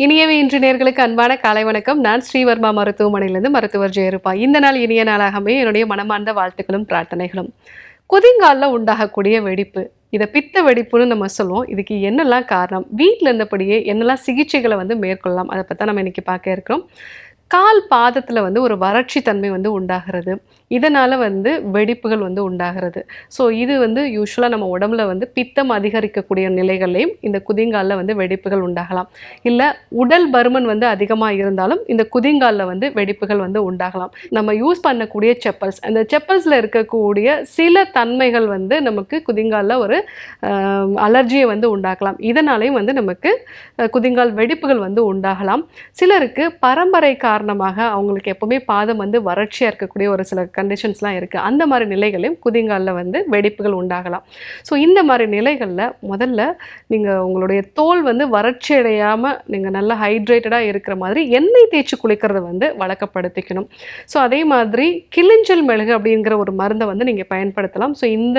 இனியவே இன்று நேர்களுக்கு அன்பான காலை வணக்கம். நான் ஸ்ரீவர்மா மருத்துவமனையிலிருந்து மருத்துவர் ஜெயருப்பா இந்த நாள் இனிய நாளாகவே என்னுடைய மனமார்ந்த வாழ்த்துக்களும் பிரார்த்தனைகளும். குதிங்காலில் உண்டாகக்கூடிய வெடிப்பு. இதை பித்த வெடிப்புன்னு நம்ம சொல்லுவோம். இதுக்கு என்னெல்லாம் காரணம்? வீட்டில் இருந்தபடியே என்னெல்லாம் சிகிச்சைகளை வந்து மேற்கொள்ளலாம்? அதை பற்றி நம்ம இன்னைக்கு பார்க்க இருக்கிறோம். கால் பாதத்தில் வந்து ஒரு வறட்சி தன்மை வந்து உண்டாகிறது. இதனால் வந்து வெடிப்புகள் வந்து உண்டாகிறது. ஸோ இது வந்து யூஸ்வலாக நம்ம உடம்புல வந்து பித்தம் அதிகரிக்கக்கூடிய நிலைகள்லையும் இந்த குதிங்காலில் வந்து வெடிப்புகள் உண்டாகலாம். இல்லை உடல் பருமன் வந்து அதிகமாக இருந்தாலும் இந்த குதிங்காலில் வந்து வெடிப்புகள் வந்து உண்டாகலாம். நம்ம யூஸ் பண்ணக்கூடிய செப்பல்ஸ் அந்த செப்பல்ஸில் இருக்கக்கூடிய சில தன்மைகள் வந்து நமக்கு குதிங்காலில் ஒரு அலர்ஜியை வந்து உண்டாக்கலாம். இதனாலையும் வந்து நமக்கு குதிங்கால் வெடிப்புகள் வந்து உண்டாகலாம். சிலருக்கு பரம்பரை காரணமாக அவங்களுக்கு எப்பவுமே பாதம் வந்து வறட்சியாக இருக்கக்கூடிய ஒரு சில கண்டிஷன்ஸ்லாம் இருக்குது அந்த மாதிரி நிலைகளையும் குதிங்காலில் வந்து வெடிப்புகள் உண்டாகலாம். ஸோ இந்த மாதிரி நிலைகளில் முதல்ல நீங்கள் உங்களுடைய தோல் வந்து வறட்சி அடையாமல் நீங்கள் நல்லா ஹைட்ரேட்டடாக இருக்கிற மாதிரி எண்ணெய் தேய்ச்சி குளிக்கிறத வந்து வழக்கப்படுத்திக்கணும். ஸோ அதே மாதிரி கிளிஞ்சல் மெழுகு அப்படிங்கிற ஒரு மருந்தை வந்து நீங்கள் பயன்படுத்தலாம். ஸோ இந்த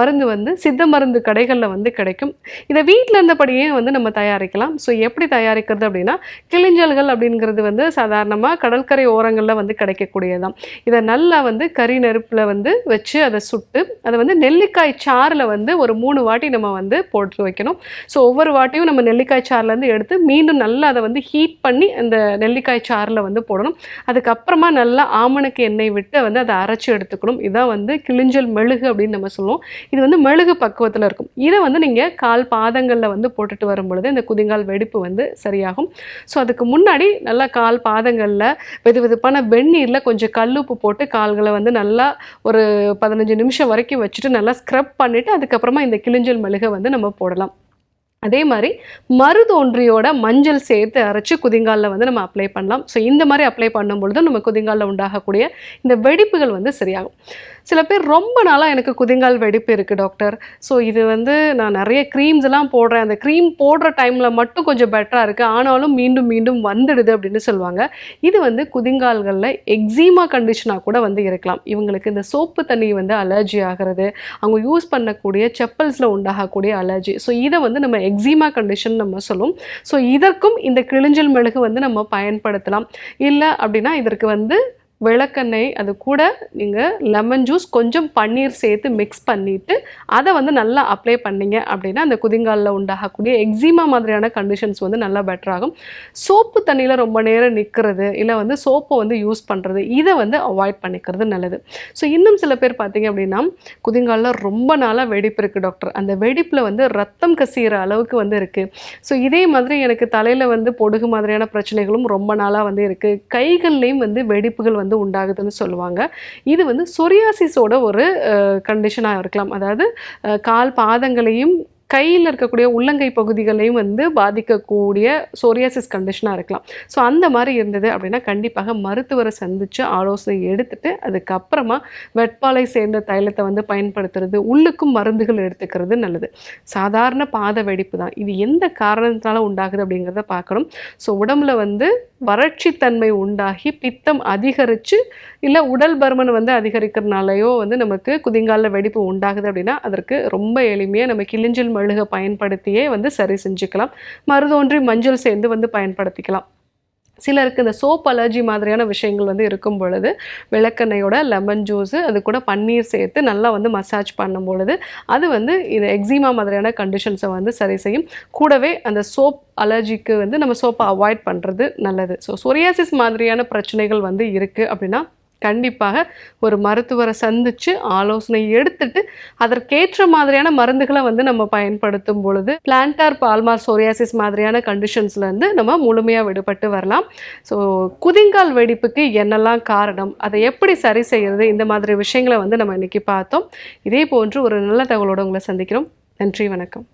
மருந்து வந்து சித்த மருந்து கடைகளில் வந்து கிடைக்கும். இதை வீட்டில் இருந்தபடியே வந்து நம்ம தயாரிக்கலாம். ஸோ எப்படி தயாரிக்கிறது அப்படின்னா கிளிஞ்சல்கள் அப்படிங்கிறது வந்து சாதாரணமாக கடற்கரை ஓரங்களில் வந்து கிடைக்கக்கூடியதான் இதை நல்லா வந்து கறி நெருப்பில் வந்து வச்சு அதை சுட்டு அதை வந்து நெல்லிக்காய் சாறில் வந்து ஒரு மூணு வாட்டி நம்ம வந்து போட்டு வைக்கணும். ஸோ ஒவ்வொரு வாட்டியும் நம்ம நெல்லிக்காய் சாறுலேருந்து எடுத்து மீண்டும் நல்லா அதை வந்து ஹீட் பண்ணி அந்த நெல்லிக்காய் சாறில் வந்து போடணும். அதுக்கப்புறமா நல்லா ஆமணக்கு எண்ணெய் விட்டு வந்து அதை அரைச்சி எடுத்துக்கணும். இதான் வந்து கிளிஞ்சல் மெழுகு அப்படின்னு நம்ம சொல்லுவோம். இது வந்து மெழுகு பக்குவத்தில் இருக்கும். இதை வந்து நீங்கள் கால் பாதங்களில் வந்து போட்டுட்டு வரும் பொழுது இந்த குதிங்கால் வெடிப்பு வந்து சரியாகும். ஸோ அதுக்கு முன்னாடி நல்லா கால் பாதங்களில் வெது வெதுப்பான வெந்நீரில் கொஞ்சம் கல்லுப்பு போட்டு கால்களை வந்து நல்லா ஒரு பதினஞ்சு நிமிஷம் வரைக்கும் வச்சுட்டு நல்லா ஸ்க்ரப் பண்ணிவிட்டு அதுக்கப்புறமா இந்த கிளிஞ்சல் மெழுகை வந்து நம்ம போடலாம். அதே மாதிரி மருதோன்றியோட மஞ்சள் சேர்த்து அரைச்சு குதிங்காலில் வந்து நம்ம அப்ளை பண்ணலாம். ஸோ இந்த மாதிரி அப்ளை பண்ணும் பொழுது நம்ம குதிங்காலில் உண்டாகக்கூடிய இந்த வெடிப்புகள் வந்து சரியாகும். சில பேர் ரொம்ப நாளாக எனக்கு குதிங்கால் வெடிப்பு இருக்குது டாக்டர் ஸோ இது வந்து நான் நிறைய க்ரீம்ஸ் எல்லாம் போடுறேன். அந்த க்ரீம் போடுற டைமில் மட்டும் கொஞ்சம் பெட்டராக இருக்குது ஆனாலும் மீண்டும் மீண்டும் வந்துடுது அப்படின்னு சொல்லுவாங்க. இது வந்து குதிங்கால்களில் எக்ஸீமா கண்டிஷனாக கூட வந்து இருக்கலாம். இவங்களுக்கு இந்த சோப்பு தண்ணி வந்து அலர்ஜி ஆகிறது அவங்க யூஸ் பண்ணக்கூடிய செப்பல்ஸில் உண்டாகக்கூடிய அலர்ஜி ஸோ இதை வந்து நம்ம எக்ஸிமா கண்டிஷன் நம்ம சொல்லுவோம் ஸோ இதற்கும் இந்த கிழிஞ்சல் மெழுகு வந்து நம்ம பயன்படுத்தலாம். இல்லை அப்படின்னா இதற்கு வந்து விளக்கெண்ணெய் அது கூட நீங்கள் லெமன் ஜூஸ் கொஞ்சம் பன்னீர் சேர்த்து மிக்ஸ் பண்ணிவிட்டு அதை வந்து நல்லா அப்ளை பண்ணீங்க அப்படின்னா அந்த குதிங்காலில் உண்டாகக்கூடிய எக்ஸிமா மாதிரியான கண்டிஷன்ஸ் வந்து நல்லா பெட்டர் ஆகும். சோப்பு தண்ணியில் ரொம்ப நேரம் நிற்கிறது இல்லை வந்து சோப்பை வந்து யூஸ் பண்ணுறது இதை வந்து அவாய்ட் பண்ணிக்கிறது நல்லது. ஸோ இன்னும் சில பேர் பார்த்தீங்க அப்படின்னா குதிங்காலில் ரொம்ப நாளாக வெடிப்பு இருக்குது டாக்டர் அந்த வெடிப்பில் வந்து ரத்தம் கசிகிற அளவுக்கு வந்து இருக்குது ஸோ இதே மாதிரி எனக்கு தலையில் வந்து பொடுகு மாதிரியான பிரச்சனைகளும் ரொம்ப நாளாக வந்து இருக்குது கைகள்லேயும் வந்து வெடிப்புகள் வந்து வந்து உண்டாகுதுன்னு சொல்லுவாங்க. இது வந்து சொரியாசிஸோட ஒரு கண்டிஷனாக இருக்கலாம். அதாவது கால் பாதங்களையும் கையில் இருக்கக்கூடிய உள்ளங்கை பகுதிகளையும் வந்து பாதிக்கக்கூடிய சோரியாசிஸ் கண்டிஷனாக இருக்கலாம். ஸோ அந்த மாதிரி இருந்தது அப்படின்னா கண்டிப்பாக மருத்துவரை சந்தித்து ஆலோசனை எடுத்துட்டு அதுக்கப்புறமா வெட்பாலை சேர்ந்த தைலத்தை வந்து பயன்படுத்துறது உள்ளுக்கும் மருந்துகள் எடுத்துக்கிறது நல்லது. சாதாரண பாத வெடிப்பு தான். இது எந்த காரணத்தினால உண்டாகுது அப்படிங்கிறத பார்க்கணும். ஸோ உடம்புல வந்து வறட்சித்தன்மை உண்டாகி பித்தம் அதிகரித்து இல்லை உடல் பருமன் வந்து அதிகரிக்கிறதுனாலையோ வந்து நமக்கு குதிங்காலில் வெடிப்பு உண்டாகுது அப்படின்னா அதற்கு ரொம்ப எளிமையாக நம்ம கிளிஞ்சில் மெழுகை பயன்படுத்தியே வந்து சரி செஞ்சுக்கலாம். மருதோன்றி மஞ்சள் சேர்ந்து வந்து பயன்படுத்திக்கலாம். சிலருக்கு இந்த சோப் அலர்ஜி மாதிரியான விஷயங்கள் வந்து இருக்கும் பொழுது விளக்கெண்ணையோட லெமன் ஜூஸு அது கூட பன்னீர் சேர்த்து நல்லா வந்து மசாஜ் பண்ணும் பொழுது அது வந்து இது எக்ஸிமா மாதிரியான கண்டிஷன்ஸை வந்து சரி செய்யும். கூடவே அந்த சோப் அலர்ஜிக்கு வந்து நம்ம சோப்பை அவாய்ட் பண்ணுறது நல்லது. ஸோ சொரியாசிஸ் மாதிரியான பிரச்சனைகள் வந்து இருக்குது அப்படின்னா கண்டிப்பாக ஒரு மருத்துவரை சந்தித்து ஆலோசனை எடுத்துட்டு அதற்கேற்ற மாதிரியான மருந்துகளை வந்து நம்ம பயன்படுத்தும் பொழுது பிளான்டார் பால்மார் சோரியாசிஸ் மாதிரியான கண்டிஷன்ஸ்லேருந்து நம்ம முழுமையாக விடுபட்டு வரலாம். ஸோ குதிங்கால் வெடிப்புக்கு என்னெல்லாம் காரணம் அதை எப்படி சரி செய்கிறது இந்த மாதிரி விஷயங்களை வந்து நம்ம இன்னைக்கு பார்த்தோம். இதே போன்று ஒரு நல்ல தகவலோடு உங்களை சந்திக்கிறோம். நன்றி வணக்கம்.